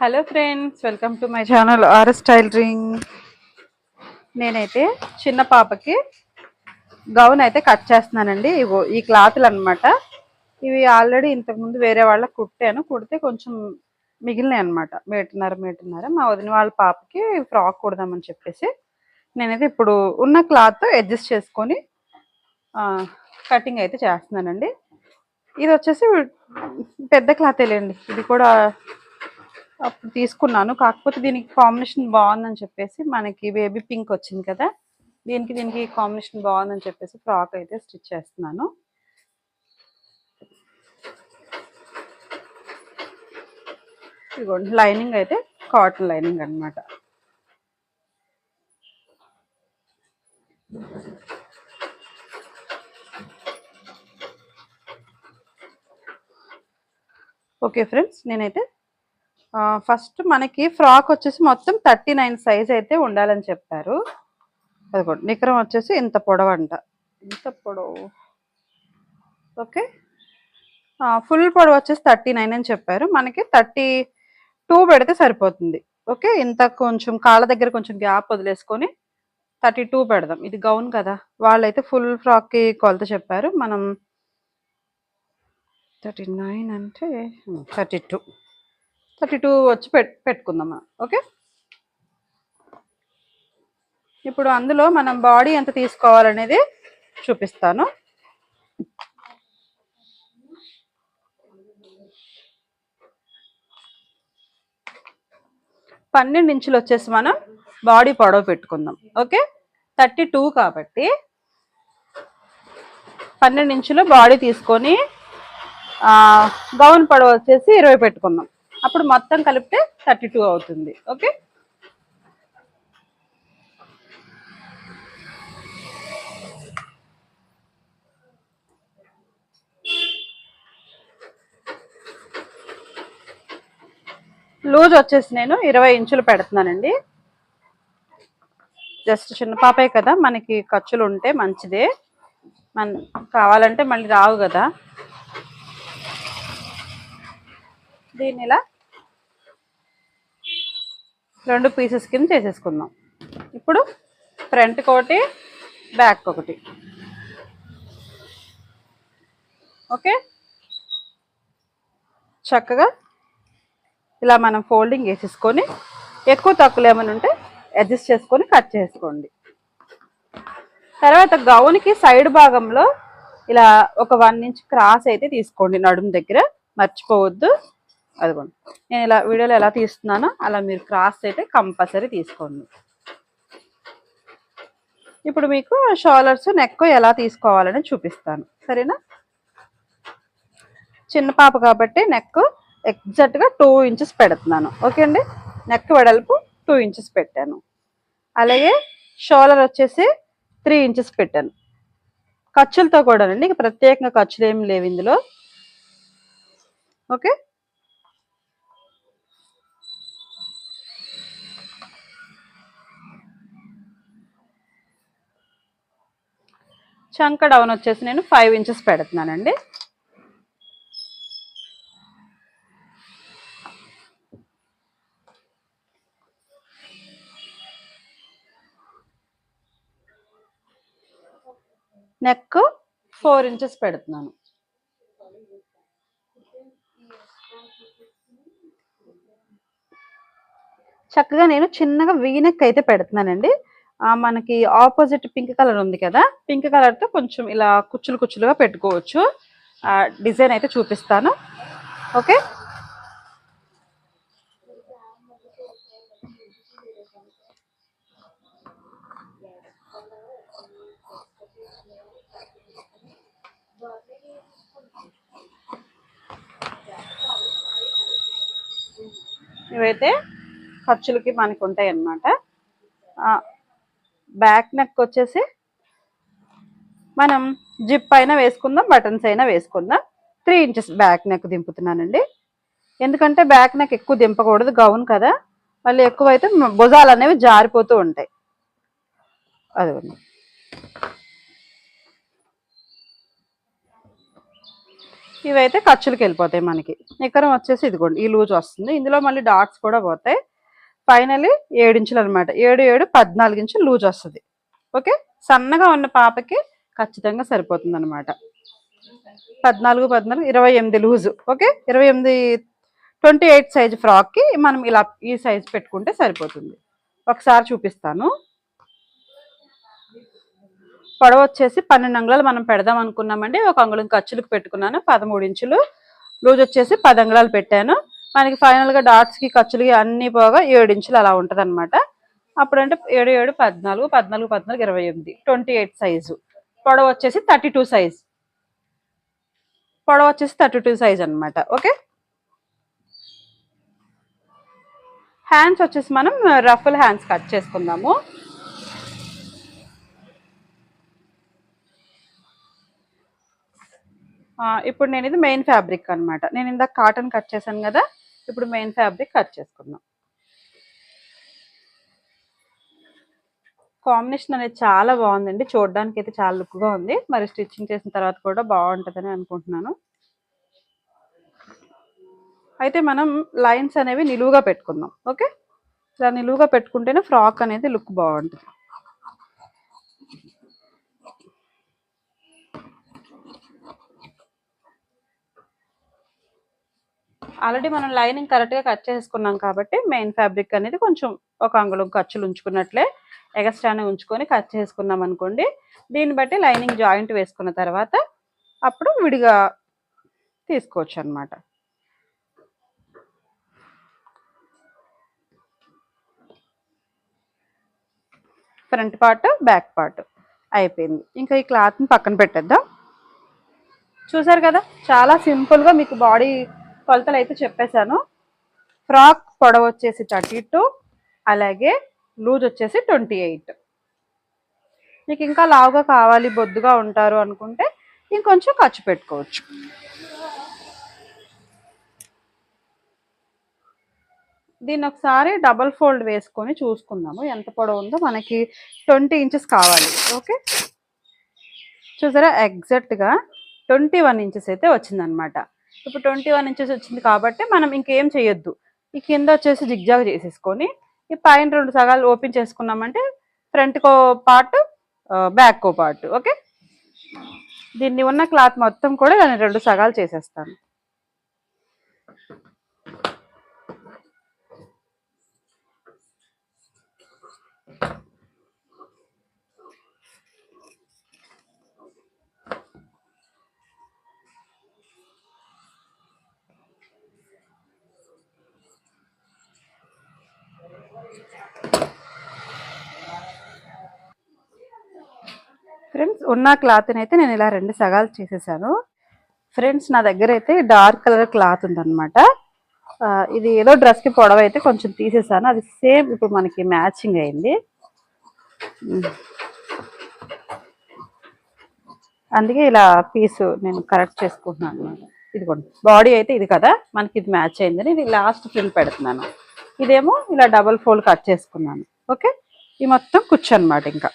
Hello friends welcome to my channel RS tailoring నేనైతే చిన్న పాపకి గౌన్ అయితే కట్ చేస్తున్నానండి. ఇవో ఈ క్లాత్లు అన్నమాట. ఇవి ఆల్రెడీ ఇంతకుముందు వేరే వాళ్ళకి కుట్టాను. కుడితే కొంచెం మిగిలినాయి అనమాట మీటన్నర మీటన్నర. మా వదిన వాళ్ళ పాపకి ఫ్రాక్ కుడదామని చెప్పేసి నేనైతే ఇప్పుడు ఉన్న క్లాత్ అడ్జస్ట్ చేసుకొని కటింగ్ అయితే చేస్తున్నానండి. ఇది వచ్చేసి పెద్ద క్లాత్ లేండి. ఇది కూడా అప్పుడు తీసుకున్నాను. కాకపోతే దీనికి కాంబినేషన్ బాగుందని చెప్పేసి మనకి బేబీ పింక్ వచ్చింది కదా దీనికి దీనికి కాంబినేషన్ బాగుందని చెప్పేసి ఫ్రాక్ అయితే స్టిచ్ చేస్తున్నాను. ఇదిగోండి లైనింగ్ అయితే కాటన్ లైనింగ్ అన్నమాట. ఓకే ఫ్రెండ్స్ నేనైతే ఫస్ట్ మనకి ఫ్రాక్ వచ్చేసి మొత్తం థర్టీ నైన్ సైజ్ అయితే ఉండాలని చెప్పారు. అదిగోండి నికరం వచ్చేసి ఇంత పొడవు అంట ఇంత పొడవు. ఓకే. ఫుల్ పొడవు వచ్చేసి థర్టీ నైన్ అని చెప్పారు. మనకి థర్టీ టూ పెడితే సరిపోతుంది. ఓకే ఇంత కొంచెం కాళ్ళ దగ్గర కొంచెం గ్యాప్ వదిలేసుకొని థర్టీ టూ పెడదాం. ఇది గౌన్ కదా. వాళ్ళైతే ఫుల్ ఫ్రాక్కి కొలత చెప్పారు. మనం థర్టీ నైన్ అంటే థర్టీ టూ థర్టీ టూ వచ్చి పెట్ పెట్టుకుందాం ఓకే? ఇప్పుడు అందులో మనం బాడీ ఎంత తీసుకోవాలనేది చూపిస్తాను. పన్నెండు ఇంచులు వచ్చేసి మనం బాడీ పొడవు పెట్టుకుందాం ఓకే? థర్టీ టూ కాబట్టి పన్నెండు ఇంచులు బాడీ తీసుకొని గౌన్ పొడవు వచ్చేసి ఇరవై పెట్టుకుందాం. అప్పుడు మొత్తం కలిపితే థర్టీ టూ అవుతుంది. ఓకే? లూజ్ వచ్చేసి నేను ఇరవై ఇంచులు పెడుతున్నానండి. జస్ట్ చిన్న పాపే కదా మనకి ఖర్చులు ఉంటే మంచిదే. మన కావాలంటే మళ్ళీ రావు కదా. దీన్ని ఇలా రెండు పీసెస్ కింద చేసేసుకుందాం. ఇప్పుడు ఫ్రంట్ ఒకటి బ్యాక్ ఒకటి ఓకే? చక్కగా ఇలా మనం ఫోల్డింగ్ వేసేసుకొని ఎక్కువ తక్కువలు ఏమైనా ఉంటే అడ్జస్ట్ చేసుకొని కట్ చేసుకోండి. తర్వాత గౌన్కి సైడ్ భాగంలో ఇలా ఒక వన్ ఇంచ్ క్రాస్ అయితే తీసుకోండి నడుము దగ్గర. మర్చిపోవద్దు. అదిగోండి. నేను ఇలా వీడియోలో ఎలా తీస్తున్నానో అలా మీరు క్రాస్ అయితే కంపల్సరీ తీసుకోండి. ఇప్పుడు మీకు షోలర్స్ నెక్ ఎలా తీసుకోవాలని చూపిస్తాను. సరేనా? చిన్న పాప కాబట్టి నెక్ ఎగ్జాక్ట్గా టూ ఇంచెస్ పెడుతున్నాను. ఓకే అండి? నెక్ వెడల్పు టూ ఇంచెస్ పెట్టాను. అలాగే షోలర్ వచ్చేసి త్రీ ఇంచెస్ పెట్టాను. ఖర్చులతో కూడానండి ఇక ప్రత్యేకంగా ఖర్చులు ఏమి లేవు ఇందులో. ఓకే? చంక డౌన్ వచ్చేసి నేను ఫైవ్ ఇంచెస్ పెడుతున్నానండి. నెక్ ఫోర్ ఇంచెస్ పెడుతున్నాను. చక్కగా నేను చిన్నగా వీనెక్ అయితే పెడుతున్నానండి. మనకి ఆపోజిట్ పింక్ కలర్ ఉంది కదా? పింక్ కలర్తో కొంచెం ఇలా కుచ్చులు కుచ్చులుగా పెట్టుకోవచ్చు. డిజైన్ అయితే చూపిస్తాను. ఓకే ఇవైతే ఖర్చులకి మనకు ఉంటాయి అన్నమాట బ్యాక్ నెక్ వచ్చేసి మనం జిప్ అయినా వేసుకుందాం బటన్స్ అయినా వేసుకుందాం. త్రీ ఇంచెస్ బ్యాక్ నెక్ దింపుతున్నానండి. ఎందుకంటే బ్యాక్ నెక్ ఎక్కువ దింపకూడదు గౌన్ కదా. మళ్ళీ ఎక్కువైతే భుజాలు అనేవి జారిపోతూ ఉంటాయి. అది ఇవైతే ఖర్చులకు వెళ్ళిపోతాయి మనకి. నిక్కరం వచ్చేసి ఇదిగోండి ఈ లూజ్ వస్తుంది. ఇందులో మళ్ళీ డాట్స్ కూడా పోతాయి. ఫైనలీ ఏడు ఇంచులు అనమాట ఏడు ఏడు పద్నాలుగు ఇంచులు లూజ్ వస్తుంది. ఓకే? సన్నగా ఉన్న పాపకి ఖచ్చితంగా సరిపోతుంది అనమాట పద్నాలుగు పద్నాలుగు ఇరవై ఎనిమిది లూజు. ఓకే? ఇరవై ఎనిమిది ట్వంటీ ఎయిట్ సైజ్ ఫ్రాక్కి మనం ఇలా ఈ సైజ్ పెట్టుకుంటే సరిపోతుంది. ఒకసారి చూపిస్తాను. పొడవ వచ్చేసి పన్నెండు అంగుళాలు మనం పెడదాం అనుకున్నామండి. ఒక అంగుళం ఖర్చులకు పెట్టుకున్నాను. పదమూడు ఇంచులు. లూజ్ వచ్చేసి పది అంగుళాలు పెట్టాను. మనకి ఫైనల్గా డాట్స్కి ఖర్చులకి అన్ని పోగా ఏడు ఇంచులు అలా ఉంటుంది అనమాట అప్పుడంటే ఏడు ఏడు పద్నాలుగు పద్నాలుగు పద్నాలుగు ఇరవై ఎనిమిది. ట్వంటీ ఎయిట్ సైజు పొడవ వచ్చేసి థర్టీ టూ సైజ్ పొడవ వచ్చేసి థర్టీ టూ సైజ్ అనమాట ఓకే హ్యాండ్స్ వచ్చేసి మనం రఫుల్ హ్యాండ్స్ కట్ చేసుకుందాము. ఇప్పుడు నేను ఇది మెయిన్ ఫ్యాబ్రిక్ అన్నమాట. నేను ఇందాక కాటన్ కట్ చేశాను కదా? ఇప్పుడు మెయిన్ ఫ్యాబ్రిక్ కట్ చేసుకుందాం. కాంబినేషన్ అనేది చాలా బాగుందండి. చూడడానికి అయితే చాలా లుక్గా ఉంది. మరి స్టిచ్చింగ్ చేసిన తర్వాత కూడా బాగుంటుందని అనుకుంటున్నాను. అయితే మనం లైన్స్ అనేవి నిలువుగా పెట్టుకుందాం. ఓకే? ఇలా నిలువుగా పెట్టుకుంటేనే ఫ్రాక్ అనేది లుక్ బాగుంటుంది. ఆల్రెడీ మనం లైనింగ్ కరెక్ట్గా కట్ చేసుకున్నాం కాబట్టి మెయిన్ ఫ్యాబ్రిక్ అనేది కొంచెం ఒక అంగుళం ఖర్చులు ఉంచుకున్నట్లే ఎగస్ట్రానే ఉంచుకొని కట్ చేసుకున్నాం అనుకోండి. దీన్ని బట్టి లైనింగ్ జాయింట్ వేసుకున్న తర్వాత అప్పుడు విడిగా తీసుకోవచ్చు అన్నమాట. ఫ్రంట్ పార్ట్ బ్యాక్ పార్ట్ అయిపోయింది. ఇంకా ఈ క్లాత్ని పక్కన పెట్టేద్దాం. చూసారు కదా? చాలా సింపుల్గా మీకు బాడీ కొలతలు అయితే చెప్పేశాను. ఫ్రాక్ పొడవు వచ్చేసి థర్టీ టూ అలాగే లూజ్ వచ్చేసి ట్వంటీ ఎయిట్. మీకు ఇంకా లావుగా కావాలి బొద్దుగా ఉంటారు అనుకుంటే ఇంకొంచెం ఖర్చు పెట్టుకోవచ్చు. దీన్ని ఒకసారి డబల్ ఫోల్డ్ వేసుకొని చూసుకుందాము. ఎంత పొడవు ఉందో మనకి ట్వంటీ ఇంచెస్ కావాలి. ఓకే? చూసారా? ఎగ్జాక్ట్గా ట్వంటీ వన్ ఇంచెస్ అయితే వచ్చిందనమాట ఇప్పుడు ట్వంటీ వన్ ఇంచెస్ వచ్చింది కాబట్టి మనం ఇంకేం చేయొద్దు. ఈ కింద వచ్చేసి జిగ్జాగ్ చేసేసుకొని ఈ పైన రెండు సగాలు ఓపెన్ చేసుకున్నామంటే ఫ్రంట్ కో పార్ట్ బ్యాక్ కో పార్ట్ ఓకే దీన్ని ఉన్న క్లాత్ మొత్తం కూడా నేను రెండు సగాలు చేసేస్తాను. ఫ్రెండ్స్ ఉన్న క్లాత్ని అయితే నేను ఇలా రెండు సగాలు చేసేసాను. ఫ్రెండ్స్ నా దగ్గర అయితే డార్క్ కలర్ క్లాత్ ఉందన్నమాట. ఇది ఏదో డ్రెస్కి పొడవ అయితే కొంచెం తీసేసాను. అది సేమ్ ఇప్పుడు మనకి మ్యాచింగ్ అయింది. అందుకే ఇలా పీస్ నేను కరెక్ట్ చేసుకుంటున్నాను అనమాట ఇదిగోండి బాడీ అయితే ఇది కదా మనకి ఇది మ్యాచ్ అయిందని ఇది లాస్ట్ ప్రింట్ పెడుతున్నాను. ఇదేమో ఇలా డబల్ ఫోల్డ్ కట్ చేసుకున్నాను. ఓకే? ఈ మొత్తం కుచ్చు అనమాట ఇంకా.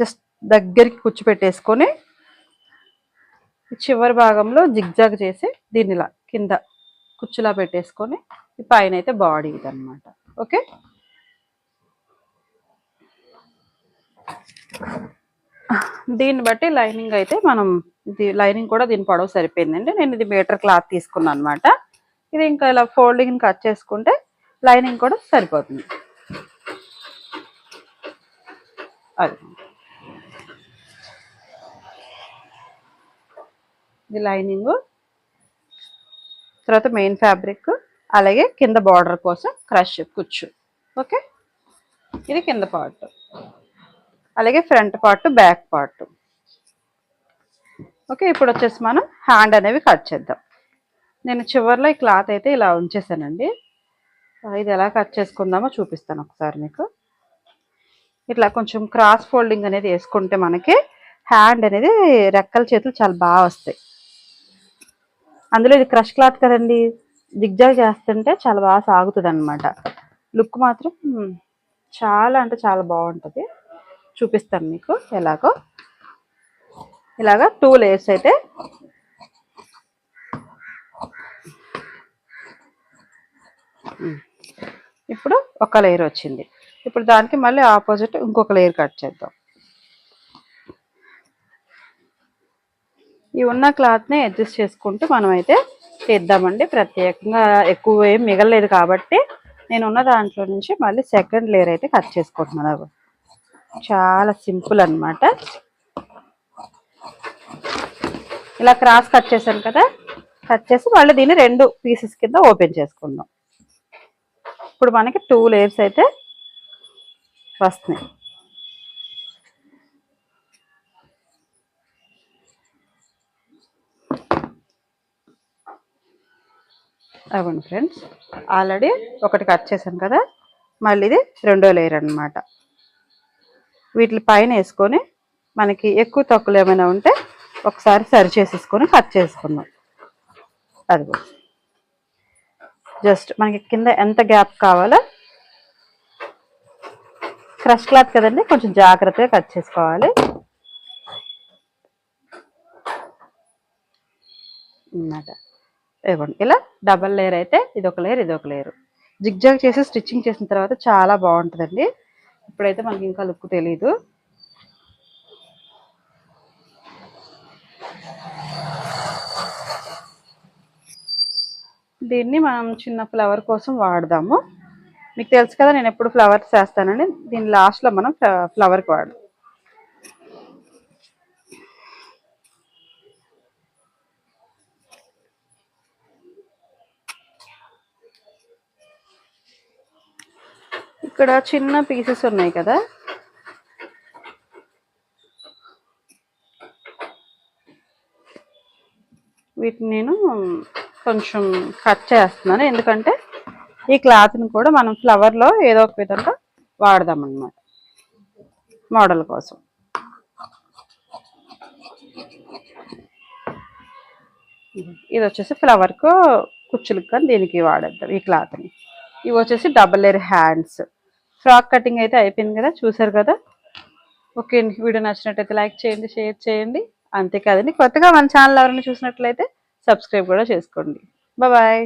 జస్ట్ దగ్గరికి కూర్చోపెట్టేసుకొని చివరి భాగంలో జిగ్జాగ్ చేసి దీనిలా కింద కుచ్చులా పెట్టేసుకొని ఈ పైన అయితే బాడీ ఇదన్నమాట. ఓకే? దీన్ని బట్టి లైనింగ్ అయితే మనం ఇది లైనింగ్ కూడా దీని పొడవు సరిపోయిందండి. నేను ఇది మీటర్ క్లాత్ తీసుకున్నాను అనమాట ఇది ఇంకా ఇలా ఫోల్డింగ్ కట్ చేసుకుంటే లైనింగ్ కూడా సరిపోతుంది. అది. ఇది లైనింగ్. తర్వాత మెయిన్ ఫ్యాబ్రిక్. అలాగే కింద బార్డర్ కోసం క్రష్ కుచ్చు. ఓకే? ఇది కింద పార్ట్. అలాగే front part back part. Okay ఇప్పుడు వచ్చేసి మనం హ్యాండ్ అనేవి కట్ చేద్దాం. నేను చివర్లో ఈ క్లాత్ అయితే ఇలా ఉంచేసానండి. ఇది ఎలా కట్ చేసుకుందామో చూపిస్తాను ఒకసారి మీకు. ఇట్లా కొంచెం క్రాస్ ఫోల్డింగ్ అనేది వేసుకుంటే మనకి హ్యాండ్ అనేది రెక్కల చేతులు చాలా బాగా వస్తాయి. అందులో ఇది క్రష్ క్లాత్ కదండి జిగ్జాగ్ చేస్తుంటే చాలా బాగా సాగుతుంది అనమాట లుక్ మాత్రం చాలా అంటే చాలా బాగుంటుంది. చూపిస్తాను మీకు ఎలాగో. ఇలాగ టూ లేయర్స్ అయితే. ఇప్పుడు ఒక లేయర్ వచ్చింది. ఇప్పుడు దానికి మళ్ళీ ఆపోజిట్ ఇంకొక లేయర్ కట్ చేద్దాం. ఈ ఉన్న క్లాత్ని అడ్జస్ట్ చేసుకుంటూ మనమైతే తీద్దామండి ప్రత్యేకంగా ఎక్కువ ఏం మిగలలేదు కాబట్టి నేను ఉన్న దాంట్లో నుంచి మళ్ళీ సెకండ్ లేయర్ అయితే కట్ చేసుకుంటున్నాను. చాలా సింపుల్ అన్నమాట. ఇలా క్రాస్ కట్ చేశాను కదా. కట్ చేసి మళ్ళీ దీన్ని రెండు పీసెస్ కింద ఓపెన్ చేసుకుందాం. ఇప్పుడు మనకి టూ లేయర్స్ అయితే వస్తున్నాయి. అవ్వండి ఫ్రెండ్స్. ఆల్రెడీ ఒకటి కట్ చేశాను కదా. మళ్ళీ ఇది రెండో లేయర్ అనమాట వీటి పైన వేసుకొని మనకి ఎక్కువ తక్కువలు ఏమైనా ఉంటే ఒకసారి సరి చేసేసుకొని కట్ చేసుకుందాం. అది జస్ట్ మనకి కింద ఎంత గ్యాప్ కావాలో క్రష్ క్లాత్ కదండి కొంచెం జాగ్రత్తగా కట్ చేసుకోవాలి. అన్నమాట. ఇవ్వండి. ఇలా డబల్ లేయర్ అయితే ఇది ఒక లేయర్ ఇది ఒక లేయర్. జిగ్జాగ్ చేసి స్టిచ్చింగ్ చేసిన తర్వాత చాలా బాగుంటుందండి. ఇప్పుడైతే మనకి ఇంకా లుక్ తెలీదు. దీన్ని మనం చిన్న ఫ్లవర్ కోసం వాడదాము. మీకు తెలుసు కదా నేను ఎప్పుడు ఫ్లవర్స్ చేస్తానని దీని లాస్ట్లో మనం ఫ్లవర్కి వాడదాం. ఇక్కడ చిన్న పీసెస్ ఉన్నాయి కదా? వీటిని నేను కొంచెం కట్ చేస్తున్నాను. ఎందుకంటే ఈ క్లాత్ని కూడా మనం ఫ్లవర్లో ఏదో ఒక విధంగా వాడదాం అన్నమాట మోడల్ కోసం. ఇది వచ్చేసి ఫ్లవర్కు కుచ్చులకు కానీ దీనికి వాడేద్దాం ఈ క్లాత్ని ఇవి వచ్చేసి double layer hands frock cutting అయితే అయిపోయింది కదా చూసారు కదా? ఓకే అండి వీడియో నచ్చినట్టయితే లైక్ చేయండి షేర్ చేయండి. అంతేకాదండి కొత్తగా మన ఛానల్ ఎవరైనా చూసినట్లయితే సబ్స్క్రైబ్ కూడా చేసుకోండి. బాయ్